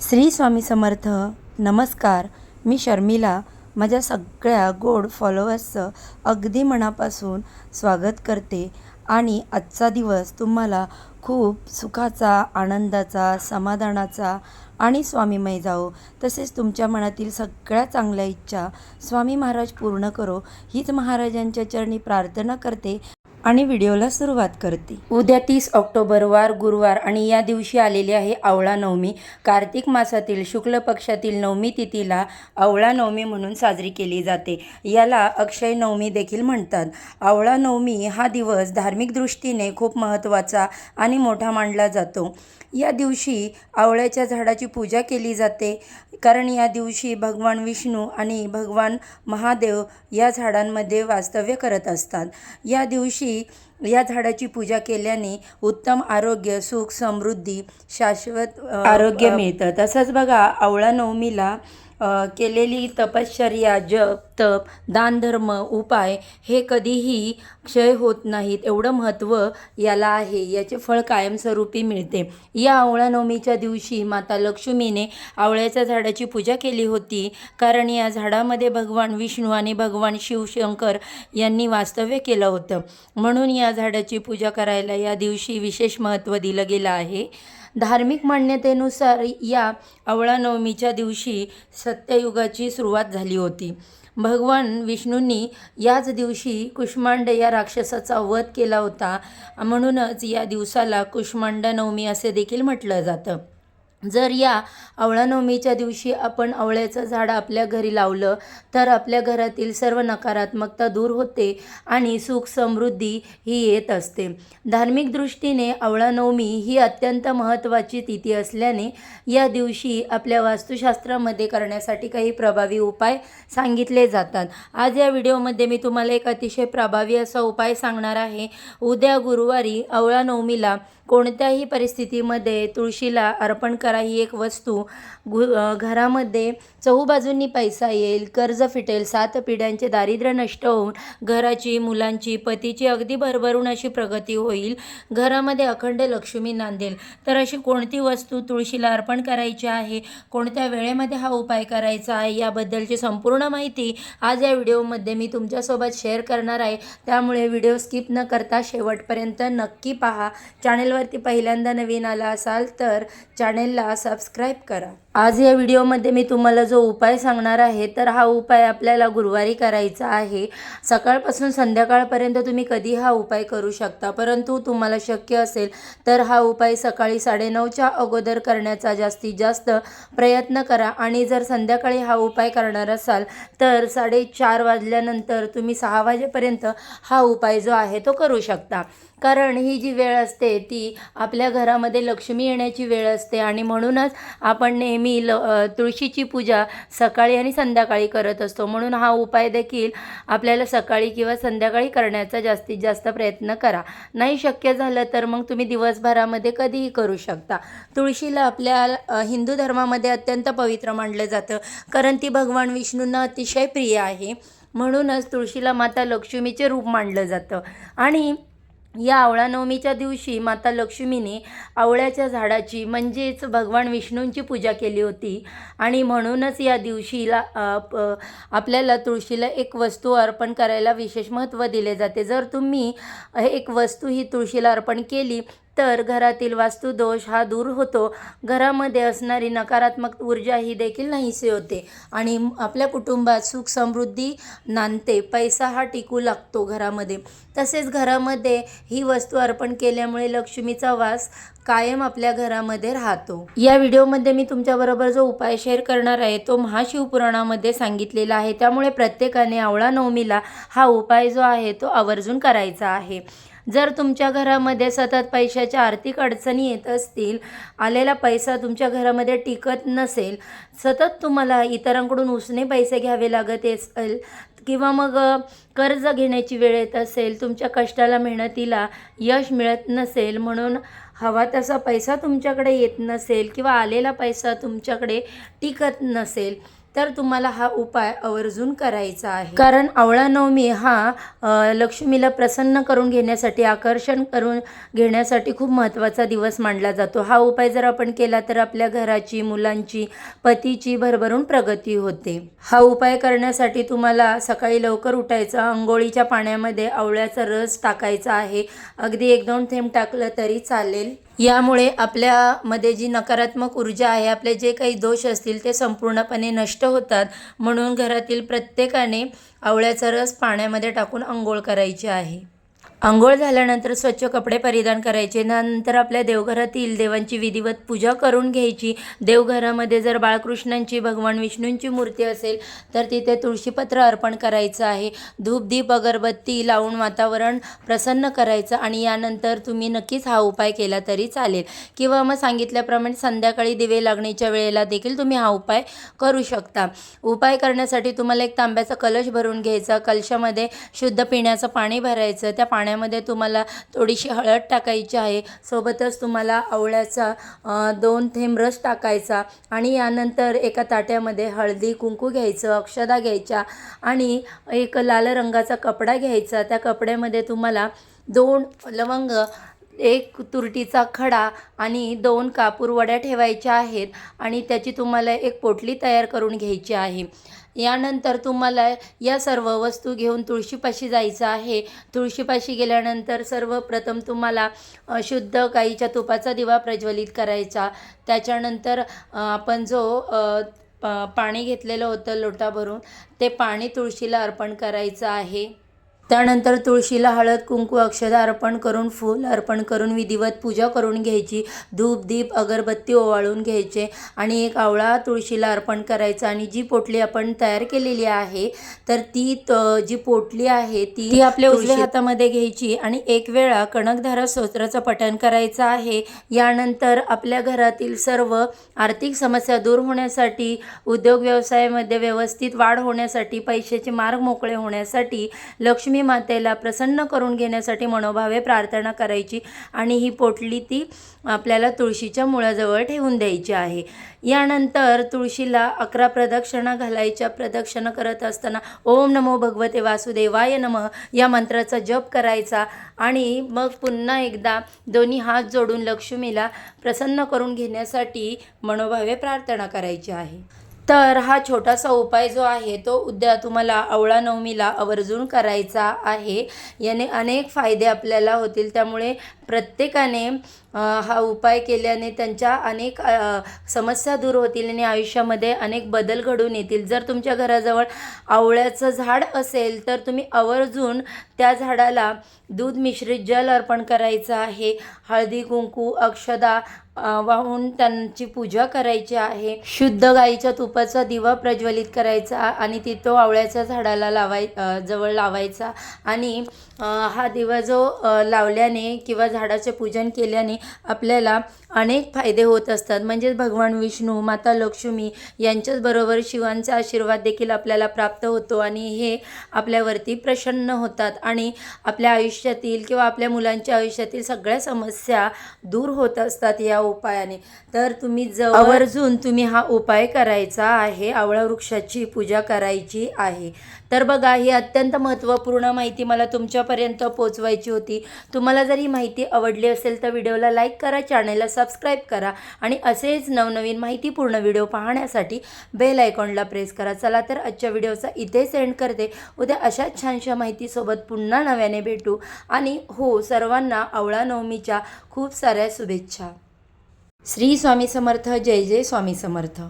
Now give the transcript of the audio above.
श्री स्वामी समर्थ नमस्कार. मी शर्मिला. माझ्या सगळ्या गोड फॉलोअर्सचं अगदी मनापासून स्वागत करते. आणि आजचा दिवस तुम्हाला खूप सुखाचा आनंदाचा समाधानाचा आणि स्वामीमय जाओ तसेच तुमच्या मनातील सगळ्या चांगल्या इच्छा स्वामी महाराज पूर्ण करो. हीच महाराजांच्या चरणी प्रार्थना करते. आणि व्हिडिओला सुरुवात करते. उद्या तीस ऑक्टोबर वार गुरुवार आणि या दिवशी आलेली आहे आवळा नवमी. कार्तिक मासातील शुक्ल पक्षातील नवमी तिथीला आवळा नवमी म्हणून साजरी केली जाते. याला अक्षय नवमी देखील म्हणतात. आवळा नवमी हा दिवस धार्मिक दृष्टीने खूप महत्त्वाचा आणि मोठा मानला जातो. या दिवशी आवळ्याच्या झाडाची पूजा केली जाते. कारण या दिवशी भगवान विष्णू आणि भगवान महादेव या झाडांमध्ये वास्तव्य करत असतात. या दिवशी या झाडाची पूजा केल्याने उत्तम आरोग्य सुख समृद्धी शाश्वत आरोग्य मिळतं. तसंच बघा आवळा नवमीला केलेली तपश्चर्या जप तप दानधर्म उपाय हे कधीही क्षय होत नाहीत. एवढं महत्त्व याला आहे. याचे फळ कायमस्वरूपी मिळते. या आवळा नवमीच्या दिवशी माता लक्ष्मीने आवळ्याच्या झाडाची पूजा केली होती. कारण या झाडामध्ये भगवान विष्णू आणि भगवान शिवशंकर यांनी वास्तव्य केलं होतं. म्हणून या झाडाची पूजा करायला या दिवशी विशेष महत्त्व दिलं गेलं आहे. धार्मिक मान्यतेनुसार या आवळा नवमीच्या दिवशी सत्ययुगाची सुरुवात झाली होती. भगवान विष्णूंनी याच दिवशी कुष्मांड या राक्षसाचा वध केला होता. म्हणूनच या दिवसाला कुष्मांड नवमी असे देखील म्हटलं जातं. जर या आवळानवमीच्या दिवशी आपण आवळ्याचं झाड आपल्या घरी लावलं तर आपल्या घरातील सर्व नकारात्मकता दूर होते आणि सुख समृद्धी ही येत असते. धार्मिक दृष्टीने आवळानवमी ही अत्यंत महत्त्वाची तिथी असल्याने या दिवशी आपल्या वास्तुशास्त्रामध्ये करण्यासाठी काही प्रभावी उपाय सांगितले जातात. आज या व्हिडिओमध्ये मी तुम्हाला एक अतिशय प्रभावी असा उपाय सांगणार आहे. उद्या गुरुवारी आवळानवमीला कोणत्याही परिस्थितीमध्ये तुळशीला अर्पण करा ही एक वस्तू. गु घरामध्ये चहूबाजूंनी पैसा येईल कर्ज फिटेल सात पिढ्यांचे दारिद्र्य नष्ट होऊन घराची मुलांची पतीची अगदी भरभरून अशी प्रगती होईल. घरामध्ये अखंड लक्ष्मी नांदेल. तर अशी कोणती वस्तू तुळशीला अर्पण करायची आहे? कोणत्या वेळेमध्ये हा उपाय करायचा आहे? याबद्दलची संपूर्ण माहिती आज या व्हिडिओमध्ये मी तुमच्यासोबत शेअर करणार आहे. त्यामुळे व्हिडिओ स्किप न करता शेवटपर्यंत नक्की पहा. चॅनलवरती पहिल्यांदा नवीन आला असाल तर चॅनेलला सबस्क्राईब करा. आज या व्हिडिओमध्ये मी तुम्हाला जो उपाय सांगणार आहे तर हा उपाय आपल्याला गुरुवारी करायचा आहे. सकाळपासून संध्याकाळपर्यंत तुम्ही कधी हा उपाय करू शकता. परंतु तुम्हाला शक्य असेल तर हा उपाय सकाळी साडेनऊच्या अगोदर करण्याचा जास्तीत जास्त प्रयत्न करा. आणि जर संध्याकाळी हा उपाय करणार असाल तर साडेचार वाजल्यानंतर तुम्ही सहा वाजेपर्यंत हा उपाय जो आहे तो करू शकता. कारण ही जी वेळ असते ती आपल्या घरामध्ये लक्ष्मी येण्याची वेळ असते. आणि म्हणूनच आपण नेहमी ल तुळशीची पूजा सकाळी आणि संध्याकाळी करत असतो. म्हणून हा उपाय देखील आपल्याला सकाळी किंवा संध्याकाळी करण्याचा जास्तीत जास्त प्रयत्न करा. नाही शक्य झालं तर मग तुम्ही दिवसभरामध्ये कधीही करू शकता. तुळशीला आपल्या हिंदू धर्मामध्ये अत्यंत पवित्र मानलं जातं. कारण ती भगवान विष्णूंना अतिशय प्रिय आहे. म्हणूनच तुळशीला माता लक्ष्मीचे रूप मानलं जातं. आणि या आवळा नवमीच्या दिवशी माता लक्ष्मीने आवळ्याच्या झाडाची म्हणजेच भगवान विष्णूंची पूजा केली होती. आणि म्हणूनच या दिवशीला आपल्याला तुळशीला एक वस्तू अर्पण करायला विशेष महत्त्व दिले जाते. जर तुम्ही एक वस्तू ही तुळशीला अर्पण केली तर घरातील वास्तुदोष हा दूर होतो. घरामध्ये असणारी नकारात्मक ऊर्जा ही देखील नाहीसे होते आणि आपल्या कुटुंबात सुख समृद्धी नांदते. पैसा हा टिकू लागतो घरामध्ये. तसेच घरामध्ये ही वस्तू अर्पण केल्यामुळे लक्ष्मीचा वास कायम आपल्या घरामध्ये राहतो. या व्हिडिओमध्ये मी तुमच्याबरोबर जो उपाय शेअर करणार आहे तो महाशिवपुराणामध्ये सांगितलेला आहे. त्यामुळे प्रत्येकाने आवळा नवमीला हा उपाय जो आहे तो आवर्जून करायचा आहे. जर तुमच्या घरामध्ये सतत पैशाच्या आर्थिक अडचणी येत असतील आलेला पैसा तुमच्या घरामध्ये टिकत नसेल सतत तुम्हाला इतरांकडून उसने पैसे घ्यावे लागत असेल किंवा मग कर्ज घेण्याची वेळ येत असेल तुमच्या कष्टाला मेहनतीला यश मिळत नसेल म्हणून हवा तसा पैसा तुमच्याकडे येत नसेल किंवा आलेला पैसा तुमच्याकडे टिकत नसेल तर तुम्हाला हा उपाय आवर्जून करायचा आहे. कारण आवळा नवमी हा लक्ष्मीला प्रसन्न करून घेण्यासाठी आकर्षण करून घेण्यासाठी खूप महत्त्वाचा दिवस मानला जातो. हा उपाय जर आपण केला तर आपल्या घराची मुलांची पतीची भरभरून प्रगती होते. हा उपाय करण्यासाठी तुम्हाला सकाळी लवकर उठायचं आंघोळीच्या पाण्यामध्ये आवळ्याचा रस टाकायचा आहे. अगदी एक दोन थेंब टाकलं तरी चालेल. यामुळे आपल्यामध्ये जी नकारात्मक ऊर्जा आहे आपले जे काही दोष असतील ते संपूर्णपणे नष्ट होतात. म्हणून घरातील प्रत्येकाने आवळ्याचा रस पाण्यामध्ये टाकून आंघोळ करायची आहे. आंघोळ झाल्यानंतर स्वच्छ कपडे परिधान करायचे. नंतर आपल्या देवघरातील देवांची विधिवत पूजा करून घ्यायची. देवघरामध्ये जर बाळकृष्णांची भगवान विष्णूंची मूर्ती असेल तर तिथे तुळशीपत्र अर्पण करायचं आहे. धूप दीप अगरबत्ती लावून वातावरण प्रसन्न करायचं आणि यानंतर तुम्ही नक्कीच हा उपाय केला तरी चालेल. किंवा मग सांगितल्याप्रमाणे संध्याकाळी दिवे लागण्याच्या वेळेला देखील तुम्ही हा उपाय करू शकता. उपाय करण्यासाठी तुम्हाला एक तांब्याचा कलश भरून घ्यायचा. कलशामध्ये शुद्ध पिण्याचं पाणी भरायचं. त्या पाण्यामध्ये तुम्हाला थोडीशी हळद टाकायची आहे. सोबतच तुम्हाला आवळ्याचा दोन थेंब रस टाकायचा आणि यानंतर एका ताट्यामध्ये हळदी कुंकू घ्यायचं अक्षदा घ्यायच्या आणि एक लाल रंगाचा कपडा घ्यायचा. त्या कपड्यामध्ये तुम्हाला दोन लवंग एक तुरटीचा खडा आणि दोन कापूर वड्या ठेवायच्या आहेत आणि त्याची तुम्हाला एक पोटली तयार करून घ्यायची आहे. यानंतर तुम्हाला या सर्व वस्तू घेऊन तुळशीपाशी जायचं आहे. तुळशीपाशी गेल्यानंतर सर्वप्रथम तुम्हाला शुद्ध गाईच्या तुपाचा दिवा प्रज्वलित करायचा. त्याच्यानंतर आपण जो प- पाणी घेतलेलं होतं लोटा भरून ते पाणी तुळशीला अर्पण करायचं आहे. त्यानंतर तुळशीला हळद कुंकू अक्षदा अर्पण करून फूल अर्पण करून विधिवत पूजा करून घ्यायची. धूप दीप अगरबत्ती ओवाळून घ्यायचे. आणि एक आवळा तुळशीला अर्पण करायचा. आणि जी पोटली आपण तयार केलेली आहे तर ती त- जी पोटली आहे ती ती आपल्या उजव्या हातामध्ये घ्यायची. आणि एक वेळा कणकधारा स्तोत्राचं पठण करायचं आहे. यानंतर आपल्या घरातील सर्व आर्थिक समस्या दूर होण्यासाठी उद्योग व्यवसायामध्ये व्यवस्थित वाढ होण्यासाठी पैशाचे मार्ग मोकळे होण्यासाठी लक्ष्मी मातेला प्रसन्न करून घेण्यासाठी मनोभावे प्रार्थना करायची आणि ही पोटली ती आपल्याला तुळशीच्या मुळाजवळ ठेवून द्यायची आहे. यानंतर तुळशीला अकरा प्रदक्षिणा घालायच्या. प्रदक्षिणा करत असताना ओम नमो भगवते वासुदेवाय नमः या मंत्राचा जप करायचा आणि मग पुन्हा एकदा दोन्ही हात जोडून लक्ष्मीला प्रसन्न करून घेण्यासाठी मनोभावे प्रार्थना करायची आहे. तर हा छोटासा उपाय जो आहे तो उद्या तुम्हाला आवळा नवमीला आवर्जून करायचा आहे. याने अनेक फायदे आपल्याला होतील. त्यामुळे प्रत्येकाने हा उपाय केल्याने त्यांच्या अनेक समस्या दूर होतील आणि आयुष्यामध्ये अनेक बदल घडून येतील. जर तुमच्या घराजवळ आवळ्याचं झाड असेल तर तुम्ही आवर्जून त्या झाडाला दूध मिश्रित जल अर्पण करायचं आहे. हळदी कुंकू अक्षदा वाहून त्यांची पूजा करायची आहे. शुद्ध गाईच्या तुपाचा दिवा प्रज्वलित करायचा आणि तिथं आवळ्याच्या झाडाला लावाय जवळ लावायचा आणि हा दिवा जो लावल्याने किंवा झाडाचे पूजन केल्याने आपल्याला अनेक फायदे होत असतात. म्हणजेच भगवान विष्णू माता लक्ष्मी यांच्याचबरोबर शिवांचा आशीर्वाद देखील आपल्याला प्राप्त होतो आणि हे आपल्यावरती प्रसन्न होतात. आणि आपल्या आयुष्यातील किंवा आपल्या मुलांच्या आयुष्यातील सगळ्या समस्या दूर होत असतात या उपायाने. तर तुम्ही जवळ आवर्जून तुम्ही हा उपाय करायचा आहे. आवळा वृक्षाची पूजा करायची आहे. तर बघा ही अत्यंत महत्त्वपूर्ण माहिती मला तुमच्यापर्यंत पोचवायची होती. तुम्हाला जर ही माहिती आवडली असेल तर व्हिडिओला लाईक करा चॅनलला सबस्क्राईब करा आणि असेच नवनवीन माहितीपूर्ण व्हिडिओ पाहण्यासाठी बेल आयकॉनला प्रेस करा. चला तर आजच्या व्हिडिओचा इथे सेंड करते. उद्या अशाच छानशा माहितीसोबत पुन्हा नव्याने भेटू. आणि हो सर्वांना आवळा नवमीच्या खूप साऱ्या शुभेच्छा. श्री स्वामी समर्थ जय जय स्वामी समर्थ.